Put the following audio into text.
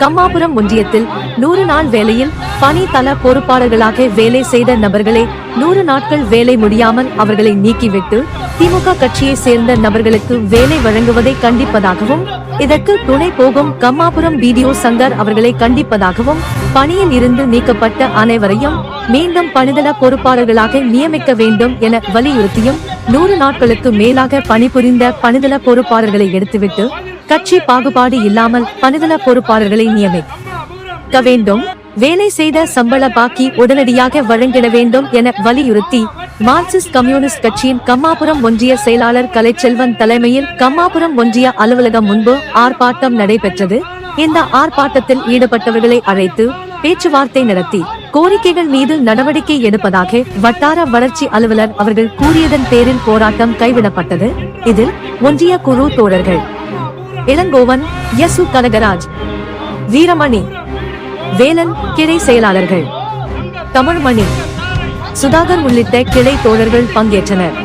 கம்மாபுரம் ஒன்றியத்தில் நூறு நாள் வேலையில் பணி தள பொறுப்பாளர்களாக வேலை செய்த நபர்களை நூறு நாட்கள் வேலை முடியாமல் அவர்களை நீக்கிவிட்டு திமுக கட்சியை சேர்ந்த நபர்களுக்கு வேலை வழங்குவதை கண்டிப்பதாகவும் இதற்கு துணை போகும் கம்மாபுரம் பிடிஓ சங்கர் அவர்களை கண்டிப்பதாகவும் பணியில் இருந்து நீக்கப்பட்ட அனைவரையும் மீண்டும் பணிதள பொறுப்பாளர்களாக நியமிக்க வேண்டும் என வலியுறுத்தியும் நூறு நாட்களுக்கு மேலாக பணிபுரிந்த பணிதள பொறுப்பாளர்களை எடுத்துவிட்டு கட்சி பாகுபாடு இல்லாமல் பணிதள பொறுப்பாளர்களை நியமிக்க வேண்டும். வேலை செய்த சம்பள பாக்கி உடனடியாக வழங்கிட வேண்டும் என வலியுறுத்தி மார்க்சிஸ்ட் கம்யூனிஸ்ட் கட்சியின் கம்மாபுரம் ஒன்றிய செயலாளர் கலைச்செல்வன் தலைமையில் கம்மாபுரம் ஒன்றிய அலுவலகம் முன்பு ஆர்ப்பாட்டம் நடைபெற்றது. இந்த ஆர்ப்பாட்டத்தில் ஈடுபட்டவர்களை அழைத்து பேச்சுவார்த்தை நடத்தி கோரிக்கைகள் மீது நடவடிக்கை எடுப்பதாக வட்டார வளர்ச்சி அலுவலர் அவர்கள் கூறியதன் பேரில் போராட்டம் கைவிடப்பட்டது. இதில் ஒன்றிய குழு தோழர்கள் இளங்கோவன் யசு கனகராஜ் வீரமணி வேலன் கிளை செயலாளர்கள் தமிழ்மணி சுதாகர் உள்ளிட்ட கிளை தோழர்கள் பங்கேற்றனர்.